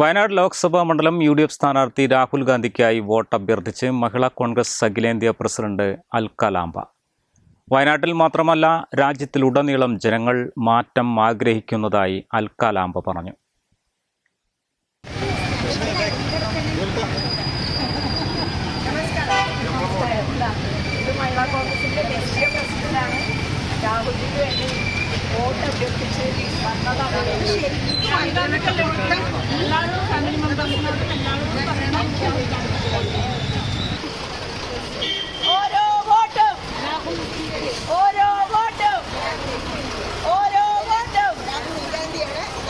Wayanad Lok Sabha മണ്ഡലം U D F സ്ഥാനാർത്ഥി രാഹുൽ ഗാന്ധിക്കായി വോട്ട് അഭ്യർത്ഥിച്ച് മഹിളാ കോൺഗ്രസ് അഖിലേന്ത്യാ പ്രസിഡന്റ് അൽക്കലാംബ. വയനാട്ടിൽ മാത്രമല്ല രാജ്യത്തിലുടനീളം ജനങ്ങൾ മാറ്റം ആഗ്രഹിക്കുന്നതായി അൽക്കലാംബ പറഞ്ഞു. രാഹുലിന് വേണ്ടി വോട്ട് അഭ്യർത്ഥിച്ച് വന്നതാണ് ശരിക്കും എല്ലാവരും ഫാമിലി മെമ്പേഴ്സിനോട് എല്ലാവരും പറയണം ഓരോ വോട്ടും ഓരോ വോട്ടും ഓരോ വോട്ടും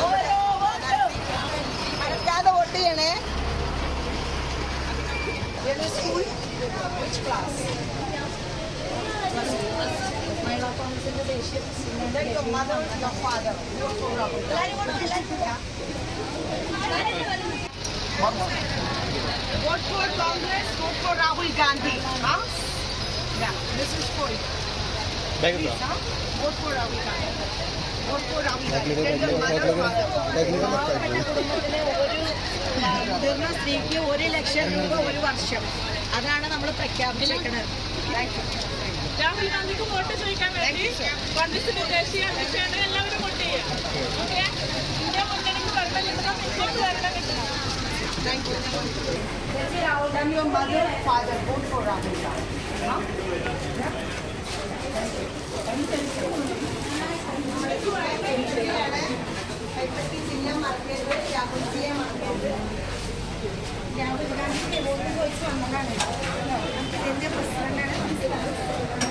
ഓരോ വോട്ടും മറക്കാതെ വോട്ട് ചെയ്യണേ സ്കൂൾ which class Mahila കോൺഗ്രസിന്റെ ദേശീയ president mother father Vote for Congress, vote for Rahul Gandhi. Huh? Yeah, this is for you. Please, huh? Vote for Rahul Gandhi. Vote for Rahul Gandhi. Tell your mother, father. ഒരു ആ, മുതിർന്ന സ്ത്രീക്ക് ഒരു ലക്ഷം രൂപ ഒരു വർഷം അതാണ് നമ്മൾ പ്രഖ്യാപിച്ചിരിക്കുന്നത് താങ്ക് യു രാഹുൽ ഗാന്ധിക്ക് വോട്ട് ചോദിക്കാൻ വേണ്ടി കോൺഗ്രസിന്റെ ദേശീയ അധ്യക്ഷയാണ് എല്ലാവരും വോട്ട് ചെയ്യുക ഓക്കെ ഇന്ത്യ മുന്നണിക്ക് കുഴപ്പമില്ല ഇങ്ങോട്ട് വരണം Thank you. Rahul Gandhi, your mother, father, vote for Rahul Gandhi. Huh? കൈപ്പറ്റി ജില്ല മറക്കരുത് രാഹുൽജിയെ മറക്കരുത് രാഹുൽ ഗാന്ധിക്ക് വോട്ട് ചോദിച്ച് വന്നതാണ് ഇതിന്റെ പ്രസിഡന്റാണ്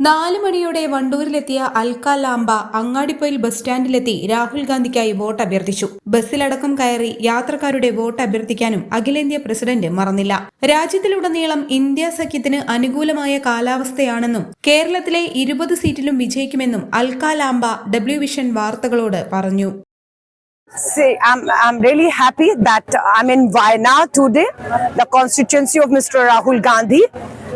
നാല് മണിയോടെ വണ്ടൂരിലെത്തിയ അൽക്ക ലാംബ അങ്ങാടിപ്പൊയിൽ ബസ് സ്റ്റാൻഡിലെത്തി രാഹുൽ ഗാന്ധിക്കായി വോട്ട് അഭ്യർത്ഥിച്ചു. ബസ്സിലടക്കം കയറി യാത്രക്കാരുടെ വോട്ട് അഭ്യർത്ഥിക്കാനും അഖിലേന്ത്യാ പ്രസിഡന്റ് മറന്നില്ല. രാജ്യത്തിലുടനീളം ഇന്ത്യ സഖ്യത്തിന് അനുകൂലമായ കാലാവസ്ഥയാണെന്നും കേരളത്തിലെ ഇരുപത് സീറ്റിലും വിജയിക്കുമെന്നും അൽക്ക ലാംബ ഡബ്ല്യു വിഷൻ വാർത്തകളോട് പറഞ്ഞു. Say I'm, I'm really happy that I'm in Wayanad today, the constituency of Mr. Rahul Gandhi.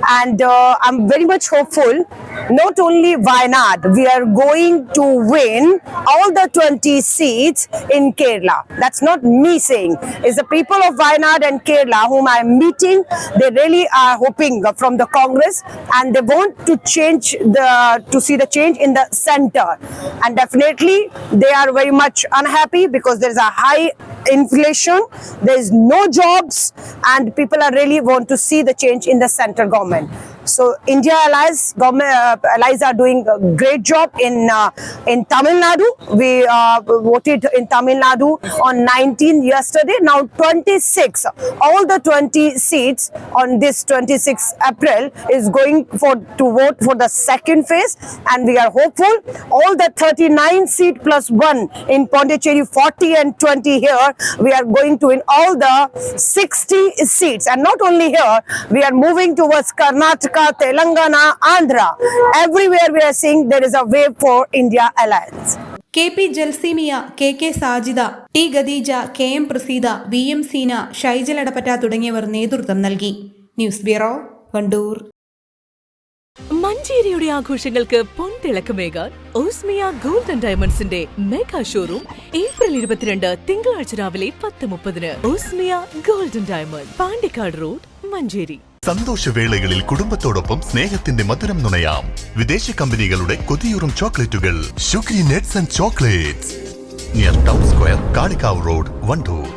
And uh, I'm very much hopeful, not only Wayanad, we are going to win all the 20 seats in Kerala. That's not me saying. It's the people of Wayanad and Kerala whom I'm meeting. They really are hoping from the Congress and they want to change the, to see the change in the center. And definitely they are very much unhappy because there is a high inflation, there is no jobs, and people are really want to see the change in the central government. So India allies government uh, allies are doing a great job in uh, in Tamil Nadu. We uh, voted in Tamil Nadu on 19 yesterday. Now 26, all the 20 seats on this 26 April is going for to vote for the second phase, and we are hopeful. All the 39 seat plus one in Pondicherry, 40 and 20 here, we are going to win all the 60 seats, and not only here, we are moving towards Karnataka, Telangana, Andhra. Everywhere we are seeing there is a wave for India alliance. K P Jalseemiya K K Sajida T Khadeeja K M Praseeda V M Seena Shaijal Adappatta തുടങ്ങിയവർ നേതൃത്വം നൽകി news bureau Wandoor മഞ്ചേരിയുടെ ആഘോഷങ്ങൾക്ക് പൊൻതിളക്കമേകാൻ ഓസ്മിയ gold and ഡയമണ്ട്സിന്റെ mega showroom April ഇരുപത്തിരണ്ട് തിങ്കളാഴ്ച രാവിലെ പത്ത് മുപ്പതിന് Osmiya golden diamond Pandikkad road Manjeri. സന്തോഷവേളകളിൽ കുടുംബത്തോടൊപ്പം സ്നേഹത്തിന്റെ മധുരം നുണയാം. വിദേശ കമ്പനികളുടെ കൊതിയൂറും ചോക്ലേറ്റുകൾ sugary nets and chocolates. Near town square Kalikavu road Wandoor